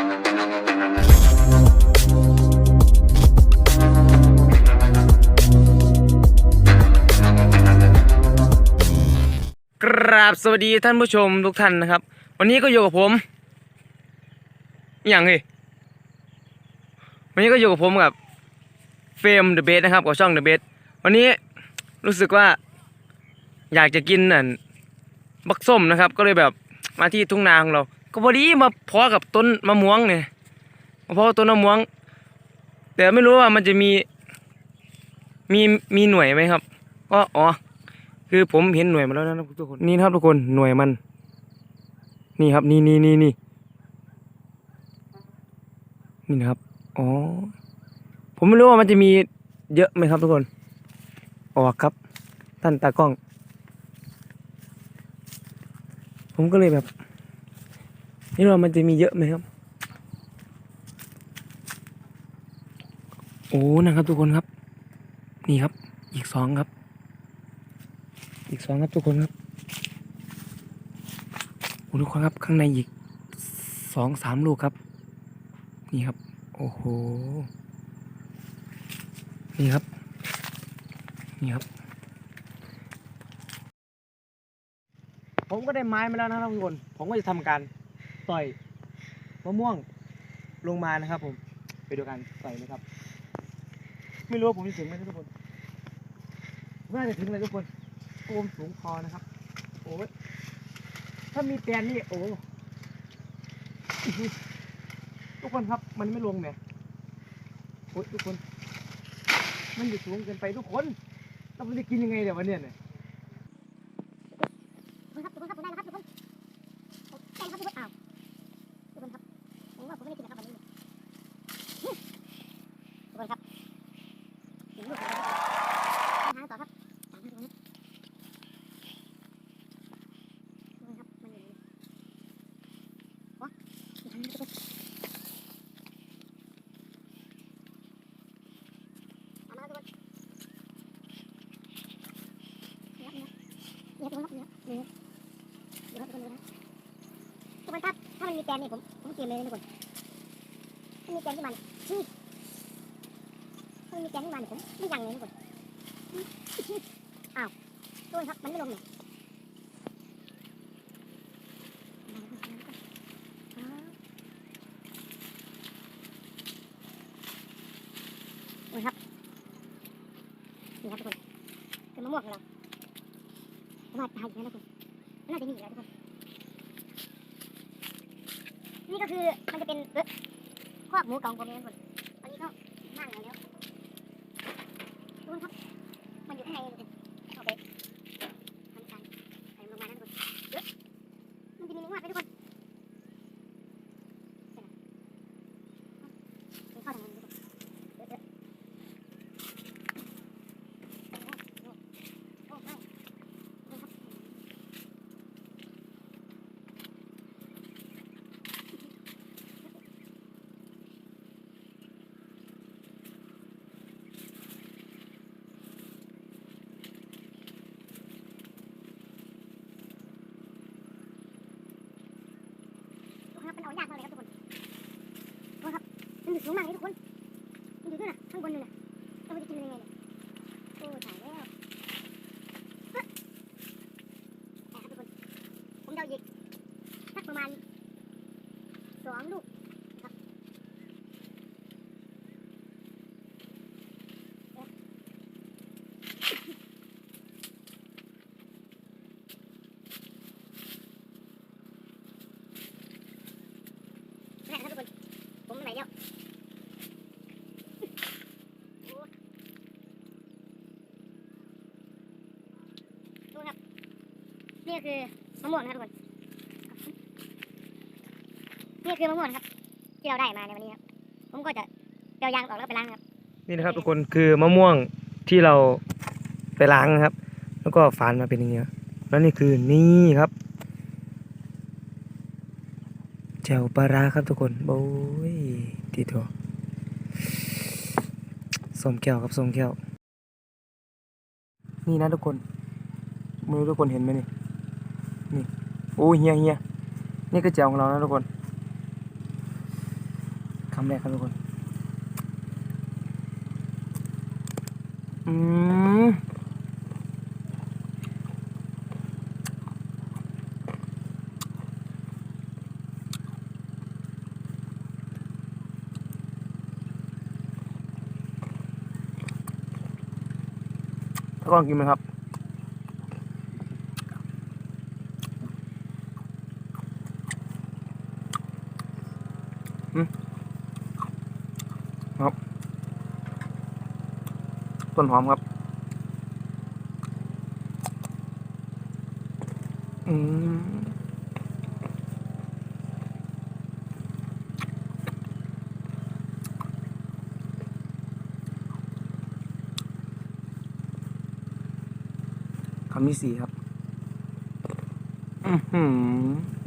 กราบสวัสดีท่านผู้ชมทุกท่านนะครับ วันนี้ก็อยู่กับผมอย่างเฮ้ยวันนี้ก็อยู่กับผมกับเฟรมเดอะเบสนะครับกับช่องเดอะเบสวันนี้รู้สึกว่า อยากจะกินน่ะบักส้มนะครับ ก็เลยแบบมาที่ทุ่งนาของเรา ก็พอดีมาพาะกับต้นมะม่วงเนี่ยมาเพาะกับต้นมะม่วง แต่ไม่รู้ว่ามันจะมีมีมีหน่วยไหมครับก็อ๋อคือผมเห็นหน่วยมาแล้วนะครับทุกคนนี่ครับทุกคนหน่วยมัน นี่ครับนี่นี่นี่นี่นี่นะครับอ๋อผมไม่รู้ว่ามันจะมีเยอะไหมครับทุกคน ออกครับท่านตากล้อง ผมก็เลยแบบ นี่ว่ามันจะมีเยอะไหมครับ โอ้นะครับทุกคนครับ นี่ครับ อีกสองครับ อีกสองครับทุกคนครับโอ้ทุกคนครับข้างในอีกสองสามลูกครับ นี่ครับ โอ้โห นี่ครับ นี่ครับ ผมก็ได้ไม้มาแล้วนะครับทุกคน ผมก็จะทำการ ต่อยมะม่วงลงมานะครับผม ไปดูกันต่อยนะครับ ไม่รู้ว่าผมจะถึงไหมทุกคนน่าจะถึงเลยทุกคนโอมสูงพอนะครับ โอ้ยถ้ามีแปลนนี่โอ้ทุกคนครับมันไม่ลงเนี่ยโอ้ยทุกคน มันอยู่สูงเกินไปทุกคนแล้วมันจะกินยังไงเดี๋ยววันเนี้ยเนี่ย ทุกคนครับทุกคนครับผมได้นะครับทุกคนผมได้นะครับทุกคนอ้าวทุกคนครับผมว่าผมไม่ได้กินนะครับวันนี้ทุกคนครับถึงลูกแล้วครับหาต่อครับตามทุกคนครับทุกคนครับมันอยู่วะอีกครั้งนึงทุกคนเอามาครับทุกคน นี่ครับนี่ครับนี่ครับทุกคนครับนี่ครับนี่ครับเดี๋ยวทุกคนดูนะทุกคนครับถ้ามันมีแกนเนี่ยผมผมเกมเลยนะทุกคนถ้ามีแกนที่มันนี่ถ้ามันมีแกนที่มันผมไม่ยังเลยทุกคนอ้าวทุกคนครับมันไม่ลงเนี่ยทุกคนครับนี่ครับทุกคนคือมะม่วงของเรา สามารถทานได้นะทุกคนน่าจะมีอยู่แล้วทุกคนนี่ก็คือมันจะเป็นเอ๊ะคอกหมูเก่าของผมเองทุกคนอันนี้ก็นั่งแล้วแล้วทุกคนครับ มันอยู่ข้างในเลยทุกคนโอเคทำการใส่ลงมานะทุกคนเอ๊ะมันจะมีเนื้อวาดไหมทุกคนเดี๋ยวนะเดี๋ยวเข้าทางนี้ทุกคนเอ๊ะเอ๊ะโอ้โหโอ้โหทุกคนครับ ทุกคนครับมันเอายากมากเลยครับทุกคนทุกคนครับ มันอยู่สูงมากเลยทุกคน มันอยู่ด้วยนะข้างบนนู่นนะแล้วมันจะกินยังไงเนี่ยโอ้ตายแล้วเฮ้ยนะครับทุกคน ผมเดาหยิกสักประมาณสองลูกนะครับเอ๊ะนั่นนะครับทุกคน ผมไม่ไหวแล้วโอ้ดูครับ นี่คือมะม่วงนะครับทุกคน นี่คือมะม่วงครับ ที่เราได้มาในวันนี้ครับ ผมก็จะเจียางออกแล้วก็ไปล้างครับ นี่นะครับทุกคนคือมะม่วงที่เราไปล้างนะครับ แล้วก็ฝานมาเป็นอย่างเงี้ยแล้วนี่คือนี่ครับแจ่วปลาร้าครับทุกคนโอ้ยทีเดียวสมแก้วครับสมแก้วนี่นะทุกคนไม่รู้ทุกคนเห็นไหมนี่ นี่โอ้เฮียเฮียนี่ก็แจ่วของเรานะทุกคนำแรกครับทุกคนอืมถ้าลองกินไหมครับ ต้นหอมครับ อืมคำที่สี่ครับ อือหือ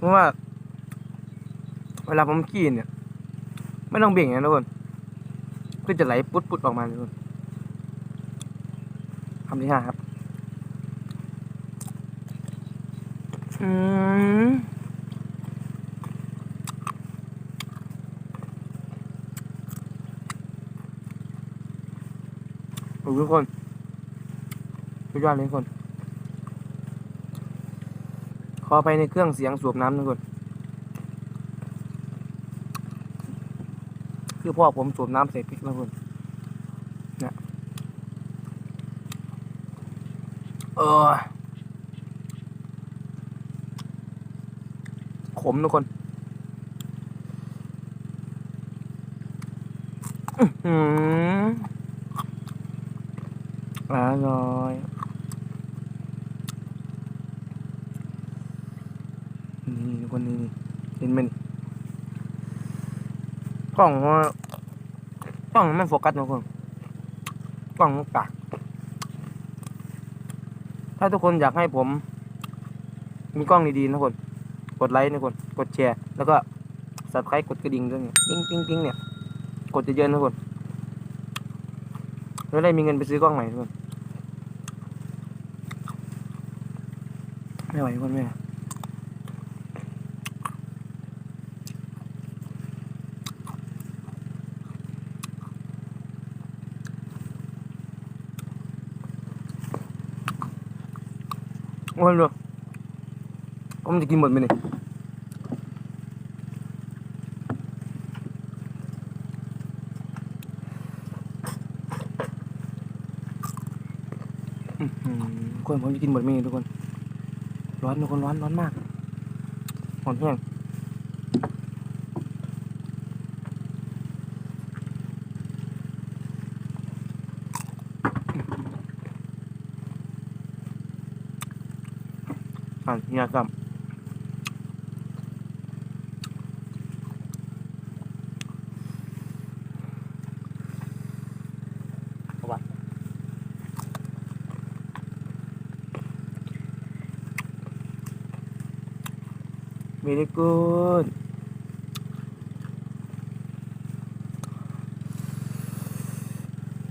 เพราะว่า เวลาผมกินเนี่ย ไม่ต้องเบ่งนะทุกคนก็จะไหลปุดปุดๆออกมาเลยทุกคนคำที่ห้าครับ อืมโอ้ยทุกคนสุดยอดเลยทุกคน ขอไปในเครื่องเสียงสูบน้ำทุกคนคือพ่อผมสูบน้ำเสร็จพริกแล้วคุณเนี่ยเออขมทุกคนอื้อหืออร่อยนี่ทุก คนนี่นี่เห็นไหมนี่กล้องว่ากล้องมันโฟกัสนะทุกคนกล้องมันกากถ้าทุกคนอยากให้ผม มีกล้องดีๆนะคน กดไลค์นะคน กดแชร์ แล้วก็สับ s ครกดกระดิ่งด้วยเนี่ยติ้งติ้งติ้งเนี่ย กดเยอะๆนะคนแล้วได้มีเงินไปซื้อกล้องใหม่ทุกคนไม่ไหวทุกคนไม่ไหว โอ้ยดูผมจะกินหมดไหมเนี่ยคนผมจะกินหมดไหมเนตทุกคน ร้อนทุกคนร้อนร้อนมากร้อนแห้ง อ่านยากรรมมีได้กูด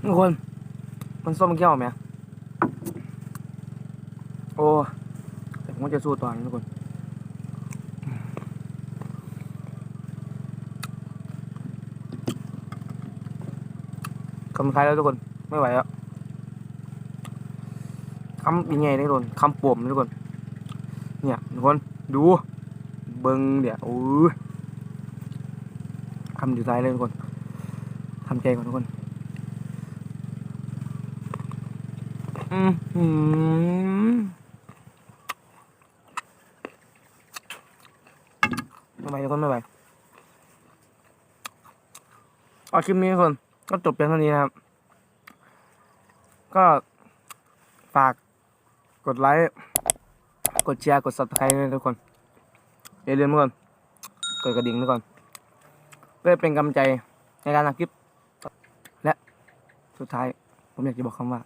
ทุกคน มันส้มแก้วไหมโอ้แต่ ผมก็จะสู้ต่อนะทุกคนคำคล้ายแล้วทุกคน ไม่ไหวแล้วคำยังไงนะทุกคนคำป่วมนะทุกคน เนี่ยทุกคนดู เบิ้งเดี๋ยวโอ้ยคำอยู่ท้ายเลยทุกคนทำใจก่อนทุกคน อืมอืมไม่ไหว ทุกคนไม่ไหวเอาคลิปนี้ทุกคนก็จบเพียงเท่านี้นะครับ ก็ฝากกดไลค์ กดแชร์ กด subscribe ด้วยทุกคน อย่าลืมทุกคน กดกระดิ่งทุกคน เพื่อเป็นกำลังใจในการทำคลิป และสุดท้าย ผมอยากจะบอกคำว่า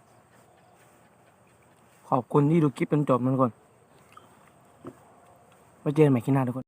ขอบคุณที่ดูคลิปจนจบนะทุกคนไว้เจอกันใหม่คลิปหน้าทุกคน